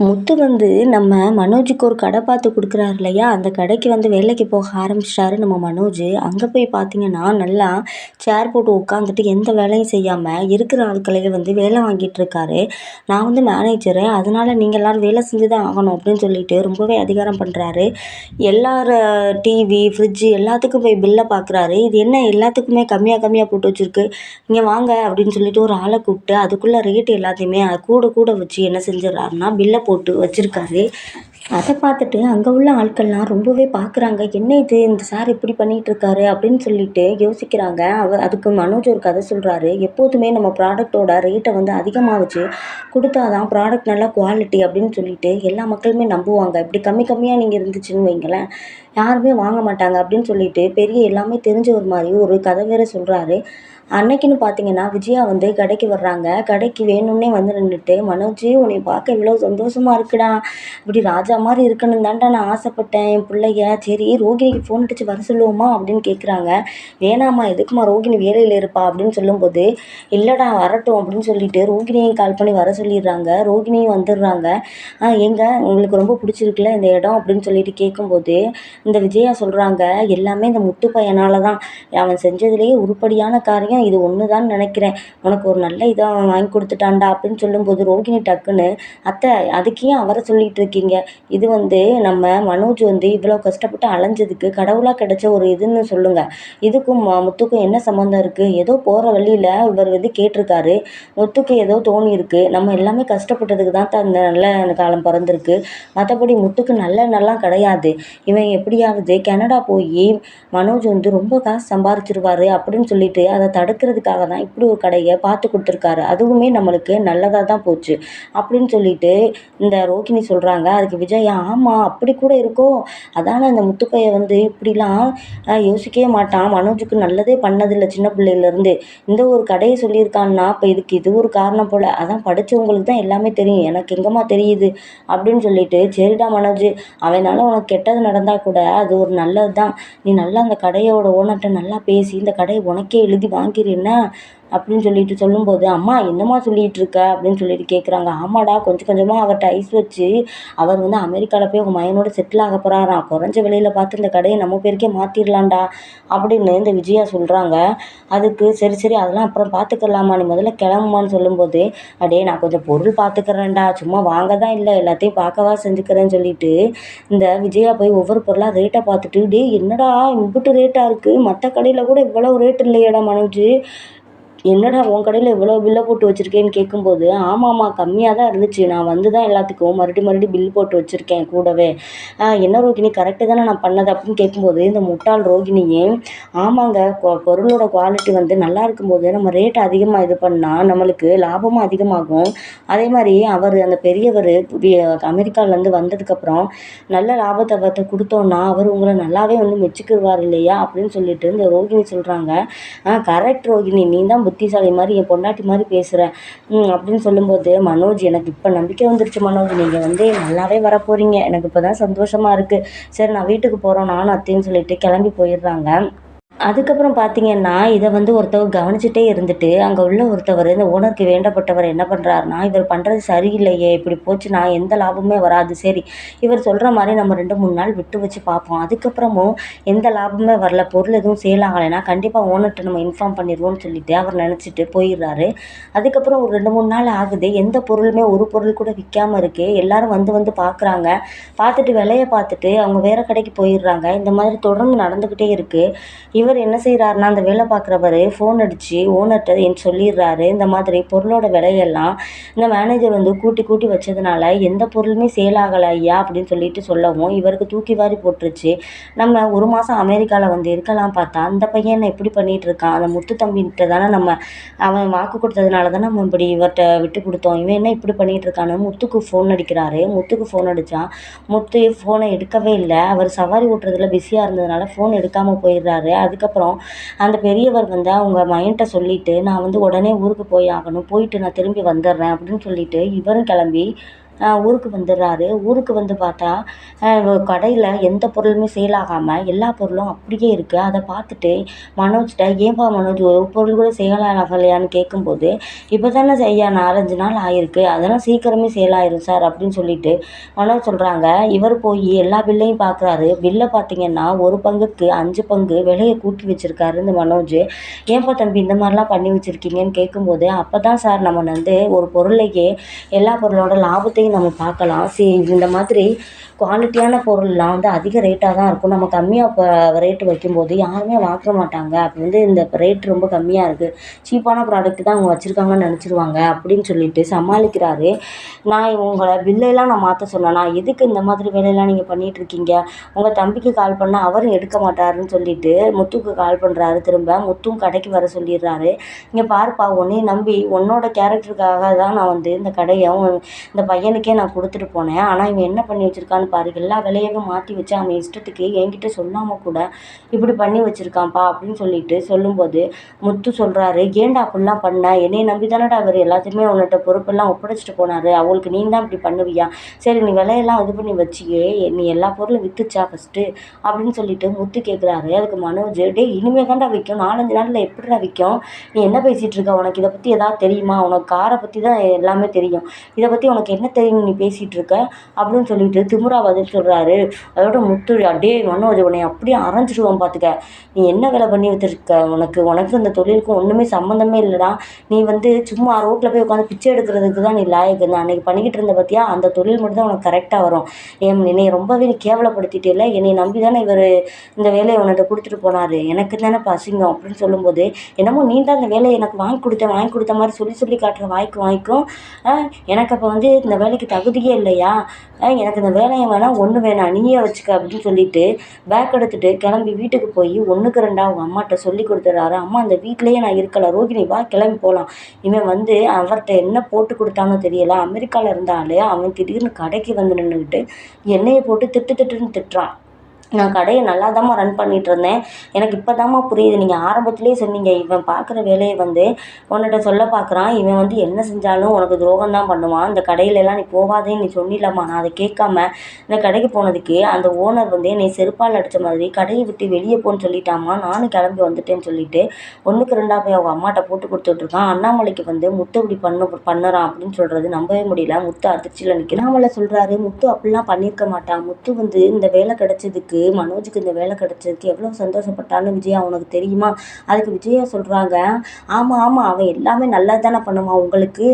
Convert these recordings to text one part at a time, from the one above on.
முத்து வந்து நம்ம மனோஜுக்கு ஒரு கடை பார்த்து கொடுக்குறாரு இல்லையா? அந்த கடைக்கு வந்து வேலைக்கு போக ஆரம்பிச்சிட்டாரு நம்ம மனோஜ். அங்கே போய் பார்த்தீங்கன்னா நல்லா சேர் போட்டு உட்காந்துட்டு எந்த வேலையும் செய்யாமல் இருக்கிற ஆட்களையே வந்து வேலை வாங்கிட்டு இருக்காரு. நான் வந்து மேனேஜரு அதனால் நீங்கள் எல்லோரும் வேலை செஞ்சு தான் ஆகணும் அப்படின்னு சொல்லிட்டு ரொம்பவே அதிகாரம் பண்ணுறாரு எல்லார டிவி ஃப்ரிட்ஜு எல்லாத்துக்கும் போய் பில்லை பார்க்குறாரு. இது என்ன எல்லாத்துக்குமே கம்மியாக கம்மியாக போட்டு வச்சுருக்கு. இங்கே வாங்க அப்படின்னு சொல்லிட்டு ஒரு ஆளை கூப்பிட்டு அதுக்குள்ளே ரேட்டு எல்லாத்தையுமே கூட கூட வச்சு என்ன செஞ்சிடறாருன்னா பில்லை போட்டு வச்சுருக்காரு. அதை பார்த்துட்டு அங்கே உள்ள ஆட்கள்லாம் ரொம்பவே பார்க்குறாங்க என்ன இது? இந்த சார் இப்படி பண்ணிகிட்ருக்காரு அப்படின்னு சொல்லிட்டு யோசிக்கிறாங்க. அவர் அதுக்கு மனோஜ் ஒரு கதை சொல்கிறாரு எப்போதுமே நம்ம ப்ராடக்ட்டோட ரேட்டை வந்து அதிகமாக வச்சு கொடுத்தா தான் ப்ராடக்ட் நல்லா குவாலிட்டி அப்படின்னு சொல்லிட்டு எல்லா மக்களுமே நம்புவாங்க. இப்படி கம்மி கம்மியாக நீங்கள் இருந்துச்சுன்னு வைங்களேன் யாருமே வாங்க மாட்டாங்க அப்படின்னு சொல்லிட்டு பெரிய எல்லாமே தெரிஞ்ச ஒரு மாதிரி ஒரு கதை வேறு சொல்கிறாரு அன்னைக்குன்னு பார்த்தீங்கன்னா விஜயா வந்து கடைக்கு வர்றாங்க. கடைக்கு வேணும்னே வந்து நின்றுட்டு மனோஜ் உன்னை பார்க்க இவ்வளோ சந்தோஷமா இருக்குடா. இப்படி ராஜா மாதிரி இருக்கணும் தான்டா நான் ஆசைப்பட்டேன். என் பிள்ளைய. சரி ரோகிணிக்கு ஃபோன் அடித்து வர சொல்லுவோமா அப்படின்னு கேட்குறாங்க வேணாம்மா எதுக்குமா ரோகிணி வேலையில் இருப்பா அப்படின்னு சொல்லும்போது இல்லைடா வரட்டும் அப்படின்னு சொல்லிட்டு ரோகிணியை கால் பண்ணி வர சொல்லிடுறாங்க. ரோகிணியும் வந்துடுறாங்க. எங்க உங்களுக்கு ரொம்ப பிடிச்சிருக்குல்ல இந்த இடம் அப்படின்னு சொல்லிட்டு கேட்கும்போது இந்த விஜயா சொல்கிறாங்க எல்லாமே இந்த முத்து பையனால் தான் அவன் செஞ்சதுலேயே உருப்படியான காரியம். இது ஒன்று தான் நினைக்கிறேன். உனக்கு ஒரு நல்ல இதாக வாங்கி கொடுத்துட்டான்டா அப்படின்னு சொல்லும்போது ரோகிணி டக்குன்னு அத்தை அதுக்கு ஏன் அவரை சொல்லிகிட்டு இருக்கீங்க? இது வந்து நம்ம மனோஜ் வந்து இவ்வளோ கஷ்டப்பட்டு அலைஞ்சதுக்கு கடவுளாக கிடைச்ச ஒரு இதுன்னு சொல்லுங்கள் இதுக்கும் முத்துக்கும் என்ன சம்மந்தம் இருக்குது ஏதோ போகிற வழியில் இவர் வந்து கேட்டிருக்காரு. முத்துக்கு ஏதோ தோணி இருக்குது நம்ம எல்லாமே கஷ்டப்பட்டதுக்கு தான் அந்த நல்ல காலம் பிறந்திருக்கு. மற்றபடி முத்துக்கு நல்ல நல்லா கிடையாது. இவன் எப்படியாவது கனடா போய் மனோஜ் வந்து ரொம்ப காசு சம்பாரிச்சிருவாரு அப்படின்னு சொல்லிட்டு அதை தடுக்கிறதுக்காக தான் இப்படி ஒரு கடையை பார்த்து கொடுத்துருக்காரு. அதுவுமே நம்மளுக்கு நல்லதாக தான் போச்சு. அப்படின்னு சொல்லிட்டு இந்த ரோகிணி சொல்கிறாங்க அதுக்கு விஜய் ஆமாம் அப்படி கூட இருக்கோ அதானே அந்த முத்துப்பைய வந்து இப்படிலாம் யோசிக்கவே மாட்டான். மனோஜுக்கு நல்லதே பண்ணதில்லை சின்ன பிள்ளையிலேருந்து. இந்த ஒரு கடையை சொல்லியிருக்கான்னா இப்போ இதுக்கு இது ஒரு காரணம் போல். அதான் படித்தவங்களுக்கு தான் எல்லாமே தெரியும். எனக்கு எங்கேம்மா தெரியுது அப்படின்னு சொல்லிட்டு சரிடா மனோஜ் அவனால் உனக்கு கெட்டது நடந்தால் கூட அது ஒரு நல்லது தான் நீ நல்லா அந்த கடையோட ஓனர்கிட்ட நல்லா பேசி இந்த கடையை உனக்கே எழுதி வாங்கிறீன்னா அப்படின்னு சொல்லிட்டு சொல்லும்போது அம்மா என்னம்மா சொல்லிகிட்டு இருக்க அப்படின்னு சொல்லிட்டு கேட்குறாங்க ஆமாடா கொஞ்சம் கொஞ்சமாக அவர்கிட்ட ஐஸ் வச்சு அவர் வந்து அமெரிக்காவில் போய் உங்கள் மயனோட செட்டில் ஆக போகிறாராம் குறைஞ்ச விலையில் பார்த்து இந்த கடையை நம்ம பேருக்கே மாற்றிடலாம்டா அப்படின்னு இந்த விஜயா சொல்கிறாங்க அதுக்கு சரி சரி அதெல்லாம் அப்புறம் பார்த்துக்கலாமா நீ முதல்ல கிளம்புமான்னு சொல்லும்போது அடே நான் கொஞ்சம் பொருள் பார்த்துக்கிறேன்டா சும்மா வாங்க தான் இல்லை எல்லாத்தையும் பார்க்கவா செஞ்சுக்கிறேன்னு சொல்லிட்டு இந்த விஜயா போய் ஒவ்வொரு பொருளாக ரேட்டை பார்த்துட்டு டே என்னடா இம்புட்டு ரேட்டாக இருக்குது மற்ற கடையில் கூட இவ்வளோ ரேட் இல்லையேடா மனோஜ். என்னடா உன் கடையில் இவ்வளோ பில்லை போட்டு வச்சுருக்கேன்னு கேட்கும்போது ஆமாம்மா கம்மியாக தான் இருந்துச்சு. நான் வந்து தான் எல்லாத்துக்கும் மறுபடி மறுபடி பில் போட்டு வச்சுருக்கேன் கூடவே. என்ன ரோகிணி கரெக்டு தானே நான் பண்ணது அப்படின்னு கேட்கும்போது இந்த முட்டாள் ரோகிணியே ஆமாங்க பொருளோட குவாலிட்டி வந்து நல்லா இருக்கும்போது நம்ம ரேட் அதிகமாக இது பண்ணால் நம்மளுக்கு லாபமும் அதிகமாகும். அதே மாதிரி அவர் அந்த பெரியவர் அமெரிக்காவிலேருந்து வந்ததுக்கப்புறம் நல்ல லாபத்தை பார்த்து கொடுத்தோன்னா அவர் உங்களை நல்லாவே வந்து மெச்சுக்குவார் இல்லையா அப்படின்னு சொல்லிட்டு இந்த ரோகிணி சொல்கிறாங்க கரெக்ட் ரோகிணி நீ தான் புத்திசாலி மாதிரி என் பொண்டாட்டி மாதிரி பேசுகிறேன் அப்படின்னு சொல்லும்போது மனோஜ் எனக்கு இப்போ நம்பிக்கை வந்துருச்சு மனோஜ். நீங்கள் வந்து நல்லாவே வரப்போகிறீங்க எனக்கு இப்போ தான் சந்தோஷமாக இருக்குது சரி நான் வீட்டுக்கு போகிறோம் நானும் அத்தையும் சொல்லிட்டு கிளம்பி போயிடுறாங்க. அதுக்கப்புறம் பார்த்தீங்கன்னா இதை வந்து ஒருத்தவர் கவனிச்சுட்டே இருந்துட்டு அங்கே உள்ள ஒருத்தவர் இந்த ஓனருக்கு வேண்டப்பட்டவர் என்ன பண்ணுறாருனா இவர் பண்ணுறது சரியில்லையே இப்படி போச்சுன்னா எந்த லாபமுமே வராது. சரி இவர் சொல்கிற மாதிரி நம்ம ரெண்டு மூணு நாள் விட்டு வச்சு பார்ப்போம். அதுக்கப்புறமும் எந்த லாபமே வரல பொருள் எதுவும் சேல் ஆகலைன்னா கண்டிப்பாக ஓனர்கிட்ட நம்ம இன்ஃபார்ம் பண்ணிடுவோம்னு சொல்லிட்டு அவர் நினச்சிட்டு போயிடுறாரு. அதுக்கப்புறம் ஒரு ரெண்டு மூணு நாள் ஆகுது எந்த பொருளுமே ஒரு பொருள் கூட விற்காமல் இருக்குது எல்லாரும் வந்து வந்து பார்க்குறாங்க பார்த்துட்டு விலையை பார்த்துட்டு அவங்க வேறு கடைக்கு போயிடுறாங்க. இந்த மாதிரி தொடர்ந்து நடந்துக்கிட்டே இருக்குது இவர் என்ன செய்கிறாருன்னா அந்த வேலை பார்க்குறவர் ஃபோன் அடித்து ஓனர்கிட்ட என் சொல்லிடுறாரு இந்த மாதிரி பொருளோட விலையெல்லாம் இந்த மேனேஜர் வந்து கூட்டி கூட்டி வச்சதுனால எந்த பொருளுமே சேல் ஆகலை ஐயா அப்படின்னு சொல்லிட்டு சொல்லவும் இவருக்கு தூக்கி வாரி போட்டுருச்சு. நம்ம ஒரு மாதம் அமெரிக்காவில் வந்து இருக்கலாம் பார்த்தா அந்த பையன் என்ன இப்படி பண்ணிகிட்டு இருக்கான்? அந்த முத்து தம்பிகிட்ட தானே நம்ம அவன் வாக்கு கொடுத்ததுனால தானே நம்ம இப்படி இவர்கிட்ட விட்டு கொடுத்தோம். இவன் என்ன இப்படி பண்ணிகிட்டு இருக்கான்னு முத்துக்கு ஃபோன் அடிக்கிறாரு. முத்துக்கு ஃபோன் அடித்தான் முத்து ஃபோனை எடுக்கவே இல்லை. அவர் சவாரி ஓட்டுறதுல பிஸியாக இருந்ததுனால ஃபோன் எடுக்காமல் போயிடுறாரு. அதுக்கப்புறம் அந்த பெரியவர் வந்து அவங்க மையன்கிட்ட சொல்லிவிட்டு நான் வந்து உடனே ஊருக்கு போய் ஆகணும். போயிட்டு நான் திரும்பி வந்துடுறேன். அப்படின்னு சொல்லிவிட்டு இவரும் கிளம்பி ஊருக்கு வந்துடுறாரு ஊருக்கு வந்து பார்த்தா கடையில் எந்த பொருளுமே சேல் ஆகாமல் எல்லா பொருளும் அப்படியே இருக்குது அதை பார்த்துட்டு மனோஜ்கிட்ட ஏன்பா மனோஜ் ஒரு பொருள் கூட சேல் ஆகலையான்னு கேட்கும்போது இப்போ தானே ஐயா நாலஞ்சு நாள் ஆயிருக்கு. அதெல்லாம் சீக்கிரமே சேல் ஆயிரும் சார் அப்படின்னு சொல்லிட்டு மனோஜ் சொல்கிறாங்க இவர் போய் எல்லா பில்லையும் பார்க்குறாரு பில்லை பார்த்தீங்கன்னா ஒரு பங்குக்கு அஞ்சு பங்கு விலையை கூட்டி வச்சுருக்காரு இந்த மனோஜ். ஏன்பா தம்பி இந்த மாதிரிலாம் பண்ணி வச்சுருக்கீங்கன்னு கேட்கும்போது அப்போ தான் சார் நம்ம வந்து ஒரு பொருளையே எல்லா பொருளோட லாபத்தையும் நம்ம பார்க்கலாம். சி இந்த மாதிரி குவாலிட்டியான பொருள்லாம் வந்து அதிக ரேட்டாக தான் இருக்கும். நம்ம கம்மியாக இப்போ ரேட்டு வைக்கும்போது யாருமே வாங்க மாட்டாங்க. அப்போ வந்து இந்த ரேட் ரொம்ப கம்மியாக இருக்குது சீப்பான ப்ராடக்ட் தான் அவங்க வச்சுருக்காங்கன்னு நினச்சிருவாங்க அப்படின்னு சொல்லிட்டு சமாளிக்கிறாரு. நான் உங்களை பில்லையெல்லாம் நான் மாற்ற சொன்னேனா. எதுக்கு இந்த மாதிரி வேலையெல்லாம் நீங்கள் பண்ணிகிட்ருக்கீங்க உங்கள் தம்பிக்கு கால் பண்ணால் அவரும் எடுக்க மாட்டாருன்னு சொல்லிட்டு முத்துக்கு கால் பண்ணுறாரு திரும்ப முத்தும் கடைக்கு வர சொல்லிடுறாரு. இங்கே பாருப்பா உன்னையும் நம்பி உன்னோட கேரக்டருக்காக தான் நான் வந்து இந்த கடையை இந்த பையன் பையனுக்கே நான் கொடுத்துட்டு போனேன். ஆனால் இவன் என்ன பண்ணி வச்சுருக்கான்னு பாரு. எல்லா விலையையும் மாற்றி வச்சு அவன் இஷ்டத்துக்கு என்கிட்ட சொல்லாமல் கூட இப்படி பண்ணி வச்சுருக்கான்ப்பா அப்படின்னு சொல்லிட்டு சொல்லும்போது முத்து சொல்கிறாரு ஏன்டா அப்படிலாம் பண்ண? என்னை நம்பி தானடா அவர் எல்லாத்தையுமே அவன்கிட்ட பொறுப்பெல்லாம் ஒப்படைச்சிட்டு போனார். அவங்களுக்கு நீ தான் இப்படி பண்ணுவியா? சரி நீ விலையெல்லாம் இது பண்ணி வச்சியே. நீ எல்லா பொருளும் விற்றுச்சா ஃபஸ்ட்டு அப்படின்னு சொல்லிட்டு முத்து கேட்குறாரு அதுக்கு மனோஜ் டே இனிமேல் தான்டா விற்கும். நாலஞ்சு நாளில் எப்படிடா விற்கும்? நீ என்ன பேசிகிட்டு இருக்க? உனக்கு இதை பற்றி எதாவது தெரியுமா? உனக்கு காரை பற்றி தான் எல்லாமே தெரியும். இதை பற்றி உனக்கு என்ன தெரியும் நீ பேசிகிட்டு இருக்க அப்படின்னு சொல்லிட்டு திமுறா பதில் சொல்கிறாரு அதோட முத்து அப்படியே மனோஜ் உன்னை அப்படியே அரைஞ்சிடுவான் பார்த்துக்க நீ என்ன வேலை பண்ணி வச்சுருக்க? உனக்கு உனக்கு இந்த தொழிலுக்கும் ஒன்றுமே சம்மந்தமே இல்லைடா. நீ வந்து சும்மா ரோட்டில் போய் உட்காந்து பிச்சை எடுக்கிறதுக்கு தான் நீ லாயக்கு. நான் அன்றைக்கி பண்ணிக்கிட்டு இருந்த பார்த்தியா அந்த தொழில் மட்டும் தான் உனக்கு கரெக்டாக வரும். என் என்னை ரொம்பவே நீ கேவலப்படுத்திட்டே என்னை நம்பி தானே இவர் இந்த வேலையை உன்கிட்ட கொடுத்துட்டு போனார். எனக்கு தானே பசிங்கம் அப்படின்னு சொல்லும்போது என்னமோ நீ தான் இந்த வேலையை எனக்கு வாங்கி கொடுத்த வாங்கி கொடுத்த மாதிரி சொல்லி சொல்லி காட்டுற வாய்க்கு வாய்க்கும். எனக்கு அப்போ வந்து இந்த வேலை வேலைக்கு தகுதியே இல்லையா? எனக்கு இந்த வேலையை வேணாம் ஒன்று வேணாம் நீயே வச்சுக்க அப்படின்னு சொல்லிட்டு பேக் எடுத்துகிட்டு கிளம்பி வீட்டுக்கு போய் ஒன்றுக்கு ரெண்டாக அவங்க அம்மாட்ட சொல்லி கொடுத்துட்றாரு அம்மா அந்த வீட்லேயே நான் இருக்கலை ரோகிணி வா கிளம்பி போகலாம் இவன் வந்து அவர்கிட்ட என்ன போட்டு கொடுத்தானோ தெரியல. அமெரிக்காவில் இருந்தாலே அவன் திடீர்னு கடைக்கு வந்து நின்றுக்கிட்டு எண்ணெயை போட்டு திட்டு திட்டுன்னு திட்டுறான். நான் கடையை நல்லா தான்மா ரன் பண்ணிகிட்ருந்தேன் எனக்கு இப்போ தாம்மா புரியுது. நீங்கள் ஆரம்பத்துலேயே சொன்னீங்க இவன் பார்க்குற வேலையை வந்து உன்னிட்ட சொல்ல பார்க்குறான் இவன் வந்து என்ன செஞ்சாலும் உனக்கு துரோகம் தான் பண்ணுவான். இந்த கடையிலலாம் நீ போகாதேன்னு நீ சொன்னிலம்மா. நான் அதை கேட்காம இந்த கடைக்கு போனதுக்கு அந்த ஓனர் வந்து என்னை செருப்பால் அடித்த மாதிரி கடையை விட்டு வெளியே போன்னு சொல்லிட்டாம்மா. நானும் கிளம்பி வந்துட்டேன்னு சொல்லிட்டு ஒன்றுக்கு ரெண்டா போய் அவங்க அம்மாட்ட போட்டு கொடுத்துட்ருக்கான். அண்ணாமலைக்கு வந்து முத்து இப்படி பண்ண பண்ணுறான் அப்படின்னு சொல்கிறது நம்பவே முடியல. முத்து அதிர்ச்சியில் நிற்கிறான் அண்ணாமலை சொல்கிறாரு முத்து அப்படிலாம் பண்ணியிருக்க மாட்டான். முத்து வந்து இந்த வேலை கிடச்சதுக்கு மனோஜுக்கு இந்த வேலை கிடச்சதுக்கு எவ்வளோ சந்தோஷப்பட்டான்னு விஜயா உனக்கு தெரியுமா? அதுக்கு விஜயா சொல்கிறாங்க ஆமாம் ஆமாம் அவன் எல்லாமே நல்லா தானே பண்ணுவான் உங்களுக்கு.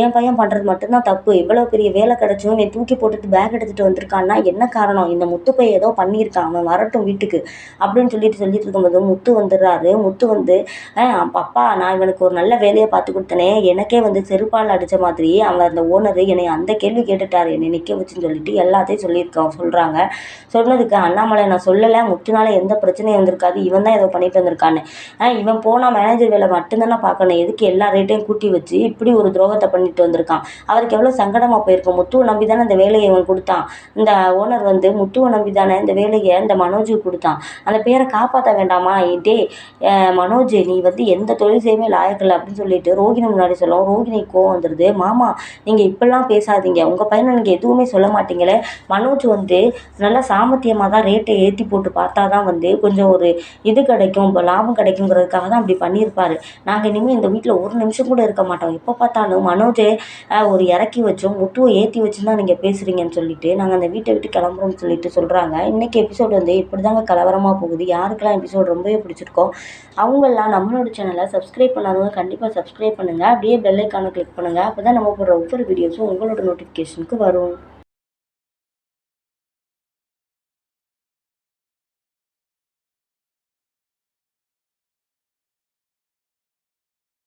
என் பையன் பண்ணுறது மட்டும்தான் தப்பு. இவ்வளோ பெரிய வேலை கிடச்சும் நீ தூக்கி போட்டுட்டு பேக் எடுத்துகிட்டு வந்திருக்கான்னா என்ன காரணம்? இந்த முத்து பையன் ஏதோ பண்ணியிருக்கான் அவன் வரட்டும் வீட்டுக்கு. அப்படின்னு சொல்லிட்டு சொல்லிட்டு இருக்கும்போது முத்து வந்துடுறாரு. முத்து வந்து அப்பா நான் இவனுக்கு ஒரு நல்ல வேலையை பார்த்து கொடுத்தனே. எனக்கே வந்து செருப்பால் அடித்த மாதிரி அவன் அந்த ஓனர் என்னை அந்த கேள்வி கேட்டுட்டார். என்னை நிற்க வச்சுன்னு சொல்லிட்டு எல்லாத்தையும் சொல்லியிருக்கான் சொல்கிறாங்க சொன்னதுக்கு அண்ணா அண்ணாமலை நான் சொல்லலை முத்துனால எந்த பிரச்சனையும் வந்திருக்காது. இவன் தான் ஏதோ பண்ணிட்டு வந்திருக்கான்னு. இவன் போனால் மேனேஜர் வேலை மட்டும்தானே பார்க்கணும். எதுக்கு எல்லா ரேட்டையும் கூட்டி வச்சு இப்படி ஒரு துரோகத்தை பண்ணிட்டு வந்திருக்கான்? அவருக்கு எவ்வளோ சங்கடமாக போயிருக்கும் முத்துவை நம்பி தானே அந்த வேலையை இவன் கொடுத்தான். இந்த ஓனர் வந்து முத்துவை நம்பி தானே இந்த வேலையை இந்த மனோஜுக்கு கொடுத்தான். அந்த பேரை காப்பாற்ற வேண்டாமா? டே மனோஜ் நீ வந்து எந்த தொழில் செய்யவே லாயக்கில்லை அப்படின்னு சொல்லிட்டு ரோகிணி முன்னாடி சொல்லுவோம் ரோகிணி கோவம் வந்துடுது மாமா நீங்கள் இப்படிலாம் பேசாதீங்க. உங்கள் பையனை நீங்கள் எதுவுமே சொல்ல மாட்டீங்களே. மனோஜ் வந்து நல்லா சாமர்த்தியமாக தான் ரேட் ரேட்டை ஏற்றி போட்டு பார்த்தா தான் வந்து கொஞ்சம் ஒரு இது கிடைக்கும் இப்போ லாபம் கிடைக்குங்கிறதுக்காக தான் அப்படி பண்ணியிருப்பார். நாங்கள் இனிமேல் இந்த வீட்டில் ஒரு நிமிஷம் கூட இருக்க மாட்டோம். எப்போ பார்த்தாலும் மனோஜை ஒரு இறக்கி வச்சோம் முத்துவை ஏற்றி வச்சு தான் நீங்கள் பேசுகிறீங்கன்னு சொல்லிட்டு நாங்கள் அந்த வீட்டை விட்டு கிளம்புறோம்னு சொல்லிட்டு சொல்கிறாங்க இன்றைக்கி எபிசோடு வந்து இப்படி தாங்க கலவரமாக போகுது. யாருக்கெல்லாம் எபிசோடு ரொம்பவே பிடிச்சிருக்கோ அவங்கெல்லாம் நம்மளோட சேனலை சப்ஸ்கிரைப் பண்ணாதவங்க கண்டிப்பாக சப்ஸ்கிரைப் பண்ணுங்கள் அப்படியே பெல்லைக்கான கிளிக் பண்ணுங்கள் அப்போ தான் நம்ம போடுற ஒவ்வொரு வீடியோஸும் உங்களோட நோட்டிஃபிகேஷனுக்கு வரும்.